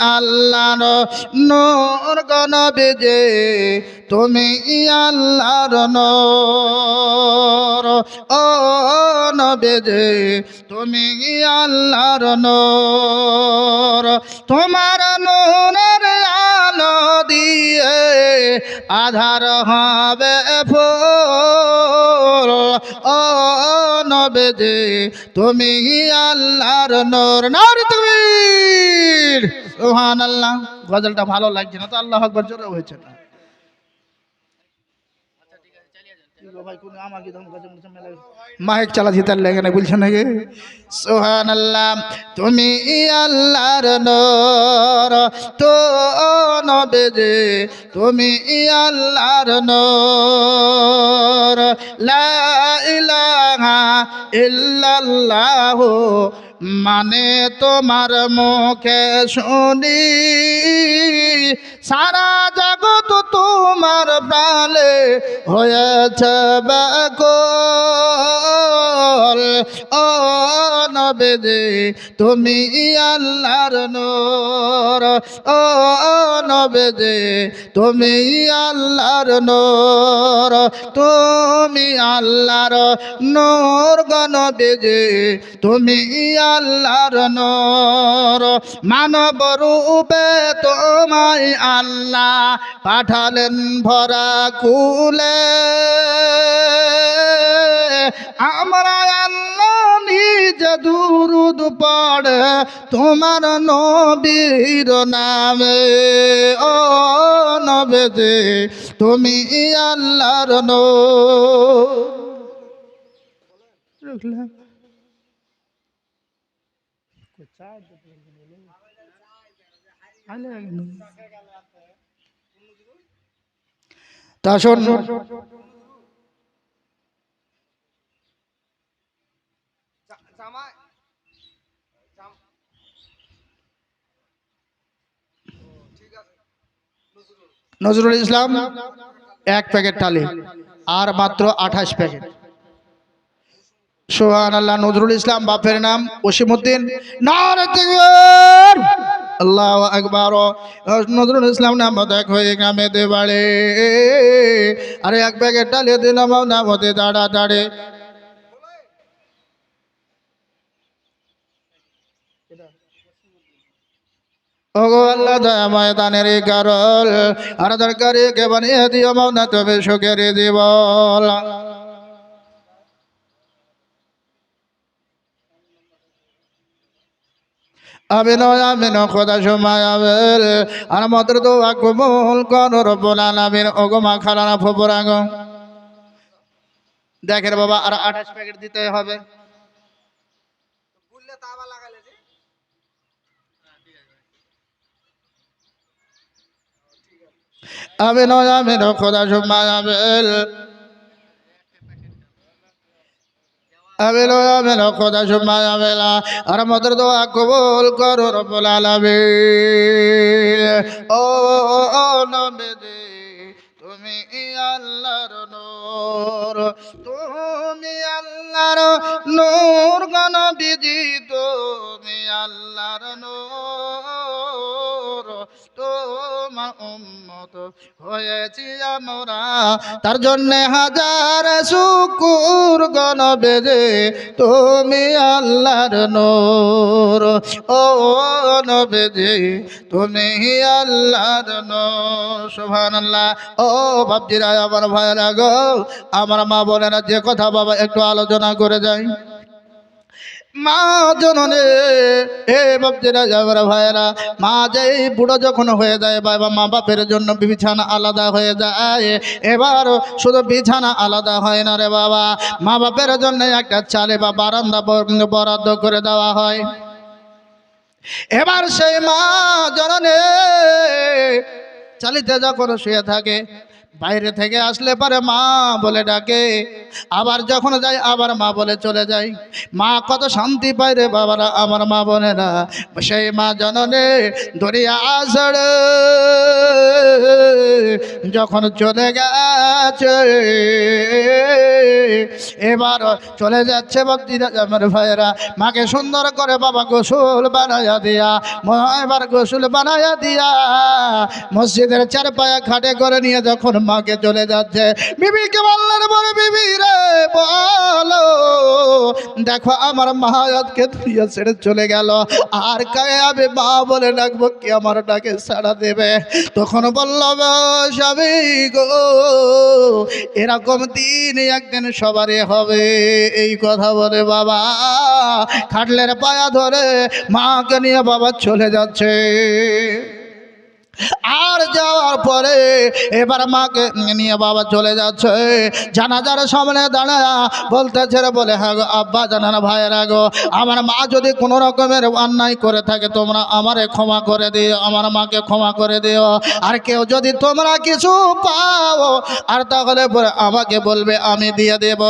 আল্লাহর নূর গণবিজে তুমি আল্লাহর নূর। ও নবেজে, তুমি আল্লাহর নূর। তোমার নূরের আলো দিয়ে আধার হবে ফুল। ও নবেজে, তুমি আল্লাহর নূর। নূর তুমি সুবহানাল্লাহ, গজলটা ভালো লাগছে না তো আল্লাহ আকবার জোরে হয়েছে না। মাইক চালাচ্ছি তার লেগে না বলছে নাকি? সোহান আল্লাহ তুমি আল্লাহর নর, তো নবেজে, তুমি আল্লাহর নর, লা ইলাহা ইল্লাল্লাহু মানে তোমার মুখে শুনি সারা জগৎ তোমার প্রাণে হয়েছে ব্যাকুল। ও নবেদে তুমি আল্লাহর নূর। ও নবেদে তুমি আল্লাহর নূর। তুমি আল্লাহর নূর গণবেদে তুমি আল্লাহর নূর। মানব রূপে তোমায় আল্লাহ পাঠালেন ভরা কুলে। আমরা আল্লাহ নিজ দুরুদ পড়ে, তোমার নবীর নামে। ও নবে যে তুমি আল্লাহর নূর তা শোন। নজরুল। ইসলাম এক প্যাকেট টালি আর মাত্র আঠাশ প্যাকেট। সোহান আল্লাহ নজরুল ইসলাম বাপের নাম ওসিমুদ্দিন। নারে তাকবীর! আল্লাহ একবার নজরুল ইসলাম নাম হয়ে গ্রামে দে বাড়ে আরে এক প্যাকেট টালি দিলাম নাম হতে দাঁড়া দাঁড়ে। আর দরকারি কে বানিয়ে দিও মাওনা তবে সুখের জীবন। আমিন আমিন খোদা সময় আবেল আর মাত্র তো আকমল কন রব্বুল আলামিন। ওগো মা খালানা ফোপরাগ দেখেন বাবা আর আঠাশ প্যাকেট দিতে হবে। আমিন আমিন খোদা সময় আবেল আমিন খোদা সময় আবেলা আর মাত্র তো কবুল করো রব্বুল আলামিন। ও ও নবে তুমি আল্লাহর নূর, তুমি আল্লাহর নূর গণ বিধি তুমি আল্লাহর নূর। উম্মত হয়েছি আমরা। তার জন্য হাজার শুকুর গণ বেজে তুমি আল্লাহর নূর। ও নবেজে তুমি আল্লাহর নূর। সুবহানাল্লাহ। ও বাপজিরা, আমার ভাইরা গো, আমার মা না যে কথা বাবা একটু আলোচনা করে যাই। মা জননে এ বাপজিরা আমার ভাইরা মা যে বুড়ো যখন হয়ে যায়, বাবা, মা বাপের জন্য বিছানা আলাদা হয়ে যায়। এবার শুধু বিছানা আলাদা হয় না রে বাবা, মা বাপের জন্য একটা চালে বা বারান্দা বরাদ্দ করে দেওয়া হয়। এবার সেই মা জননে, চালিতে যখন শুয়ে থাকে বাইরে থেকে আসলে পরে মা বলে ডাকে। আবার যখন যাই আবার মা বলে চলে যাই মা কত শান্তি পায় রে বাবারা, আমার মা বোনেরা। সেই মা জননে দরিয়া আসড় যখন চলে গেছে, এবার চলে যাচ্ছে ভক্তিরা আমার ভাইয়েরা। মাকে সুন্দর করে বাবা গোসল বানায়া দিয়া এবার গোসল বানায়া দিয়া মসজিদের চার পায়া খাটে করে নিয়ে যখন মাকে চলে যাচ্ছে। বিবিকে বললেন বলে বিবি রে, বলো। দেখো, আমার মা ধুইয়া ছেড়ে চলে গেল। আর কায়ে আমি মা বলে ডাকবো কি আমার ডাকে সাড়া দেবে? তখন বলল গো স্বামী গো, এরকম দিন একদিন সবারই হবে। এই কথা বলে বাবা খাটলের পায়া ধরে মাকে নিয়ে বাবা চলে যাচ্ছে। আর যাওয়ার পরে এবার মাকে নিয়ে বাবা চলে যাচ্ছে। জানাজার সামনে দাঁড়া বলতেছে রে বলে হ্যাঁ গো আব্বা, জানান ভাইয়েরা গো, আমার মা যদি কোনো রকমের অন্যায় করে থাকে, তোমরা আমারে ক্ষমা করে দিও, আমার মাকে ক্ষমা করে দিও। আর কেউ যদি তোমরা কিছু পাও, আর তাহলে পরে আমাকে বলবে, আমি দিয়ে দেব।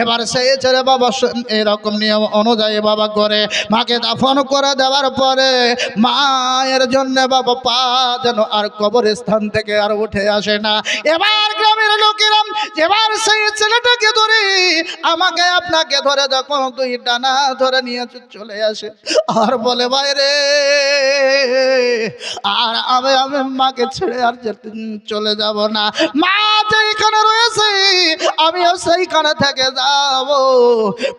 এবার সেই ছেলে বাবা এরকম নিয়ম অনুযায়ী বাবা করে। মাকে দাফন করে দেওয়ার পরে মায়ের জন্য বাবা পা যেন আর কবরস্থান থেকে আর উঠে আসে না। এবার গ্রামের লোকেরা এবার সেই ছেলেটাকে ধরে আমাকে আপনাকে ধরে যখন তুই ডানা ধরে নিয়ে চলে আসে। আর বলে, বাইরে, আর আমি আমি মাকে ছেড়ে আর চলে যাব না। মা যেখানে রয়েছে, আমিও সেইখানে থেকে যাব।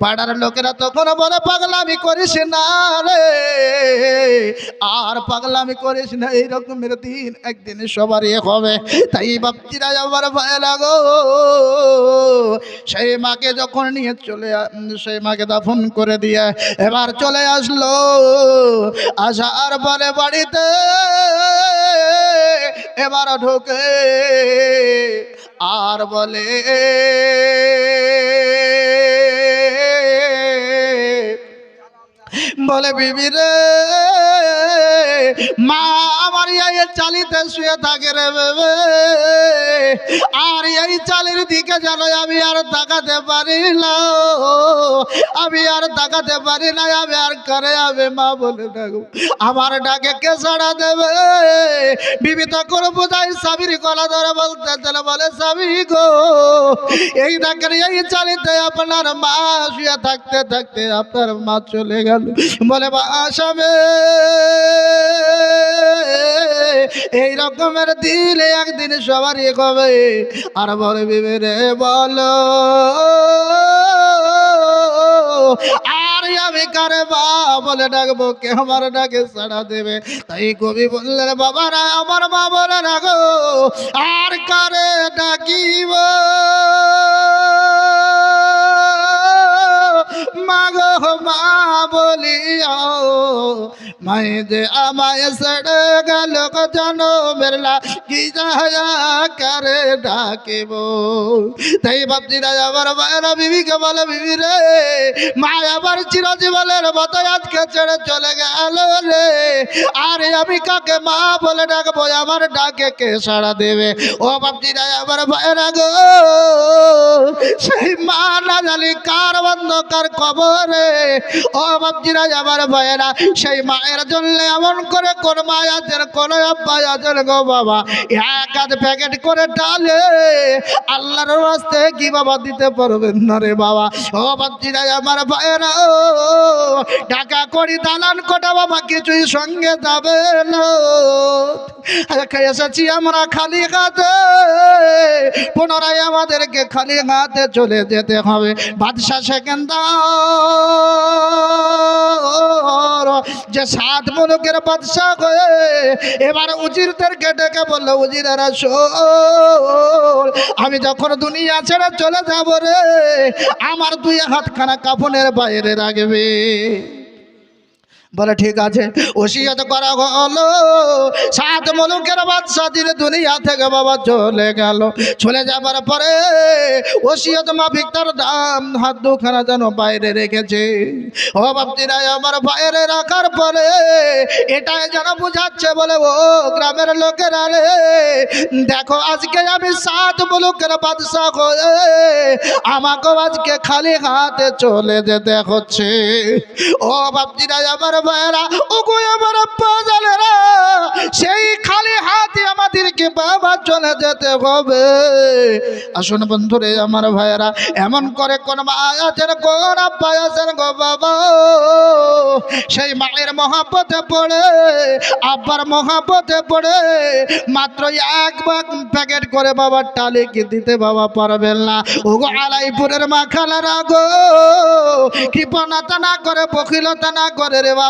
পাড়ার লোকেরা তখন বলে, পাগলামি করিস না রে। আর পাগলামি করিস না এইরকমের দিন একদিন সবারই হবে। তাই বাপজিরা আমার ভয় লাগো সেই মাকে যখন নিয়ে চলে সেই মাকে দাফন করে দিয়ে এবার চলে আসলো। আসার পরে বাড়িতে এবার ঢোকে আর বলে বলে, বিবি রে মা আমার এই চালিতে শুয়ে থাকে রে বেবে। আর এই চালির দিকে যেন আমি আর তাকাতে পারি না। আমি আর তাকাতে পারি না, আমি আর করে আমি মা বলে ডাকবো। আমার ডাকে কে ছাড়া দেবে? বিবি তখন বোঝাই স্বামীর গলা ধরে বলতে চলে বলে, স্বামী গো, এই ডাকের এই চালিতে আপনার মা শুয়ে থাকতে থাকতে আপনার মা চলে গেল। বলে বা আসামে এই রকমের দিলে একদিন সবারই কবে? আর বলে বিবেরে বলো, আর আমি কারে বা বলে ডাকবো, কে আমার ডাকে সাড়া দেবে? তাই কবি বললেন, বাবারা, আমার বলে রাখো আর কারে ডাকিব? মাগো, মা বলিও মাই যে আমায় সড়ে গেল জানো মেরলা কি যায়া করে ডাকিব? তাই বাপজিরা আবার মায়েরা বিবিকে বলে বিবি রে। মা আবার চিরজীবনের মতো আজকে ছেড়ে চলে গেল রে। আরে আমি কাকে মা বলে ডাকবো? আমার ডাকে কে সাড়া দেবে? ও বাপজিরা আবার মায়েরা গো। সেই মা না জানি কার অন্ধকার কবরে। ও বাপজিরা আমার ভাইয়েরা সেই মায়ের জন্য এমন করে গো বাবা। প্যাকেট করে কি বাবা দিতে না রে বাবা? ও আমার ভাইয়েরা টাকা করি কোটা বাবা কিছুই সঙ্গে যাবে না। এসেছি আমরা খালি হাতে, পুনরায় আমাদেরকে খালি হাতে চলে যেতে হবে। বাদশাহ সেকেন্দার যে সাত মুলুকের বাদশাহ হয়ে এবার উজিরদেরকে ডেকে বলল, উজিরারা আমি যখন দুনিয়া ছেড়ে চলে যাব রে, আমার দুই হাতখানা কাপনের বাইরে রাখবে। বলে, ঠিক আছে, ওসিয়ত করা হলো। সাত মুলুকের বাদশা দিনে দুনিয়া থেকে বাবা চলে গেল। চলে যাবার পরে ওসিয়ত মাফিক তার দাম হাত দুখানা যেন বাইরে রেখেছে। ও বাপতিরা আমার বাইরে রাখার পরে এটাই যেন বুঝাচ্ছে বলে, ও গ্রামের লোকেরা রে দেখো আজকে আমি সাত মুলুকের বাদশা হয়ে আমাকেও আজকে খালি হাতে চলে যেতে হচ্ছে। ও বাপজিরা আমার ভাইয়েরা ও গো আমার সেই খালি হাতে আমাদেরকে বাবা চলে যেতে হবে। আসুন বন্ধুরে, আমার এমন করে কোন গো বাবা। সেই মায়ের মহাপথে পড়ে, আব্বার মহাপথে পড়ে, মাত্র এক প্যাকেট করে বাবার টালি কি দিতে বাবা পারবেন না। ও গো আলাইপুরের মা খালারা গো কৃপণতা না করে বকিলতা না করে রে বাবা।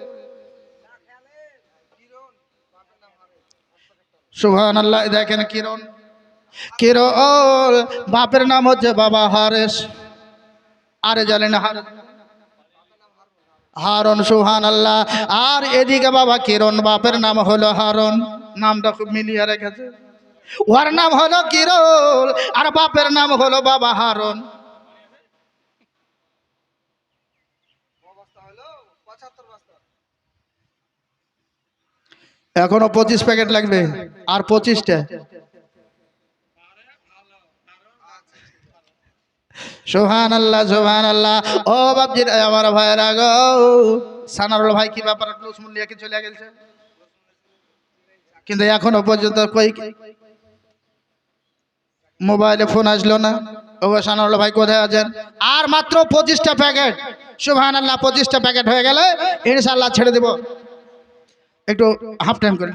সুহান আল্লাহ দেখেন কিরণ। কিরণ, বাপের নাম হচ্ছে বাবা হারেস আরে জানেন হার হারন সুহান আল্লাহ আর এদিকে বাবা কিরণ, বাপের নাম হলো হারন নামটা খুব মিলিয়ে রেখেছে। ওর নাম হলো কিরণ, আর বাপের নাম হলো বাবা হারন এখনও পঁচিশ প্যাকেট লাগবে। আর পঁচিশটা। সোহান আল্লাহ সোহান আল্লাহ ও বাপজি আমার ভাইয়েরা গো। সানারুল ভাই, কি ব্যাপার? লুসমুল লিয়ে কি চলে গেছে? কিন্তু এখনও পর্যন্ত কই মোবাইলে ফোন আসলো না। ও ভাই কোথায় আছেন? আর মাত্র পঁচিশটা প্যাকেট। সুহান আল্লাহ পঁচিশটা প্যাকেট হয়ে গেলে ইনশাল্লাহ ছেড়ে দেব। একটু হাফ টাইম করে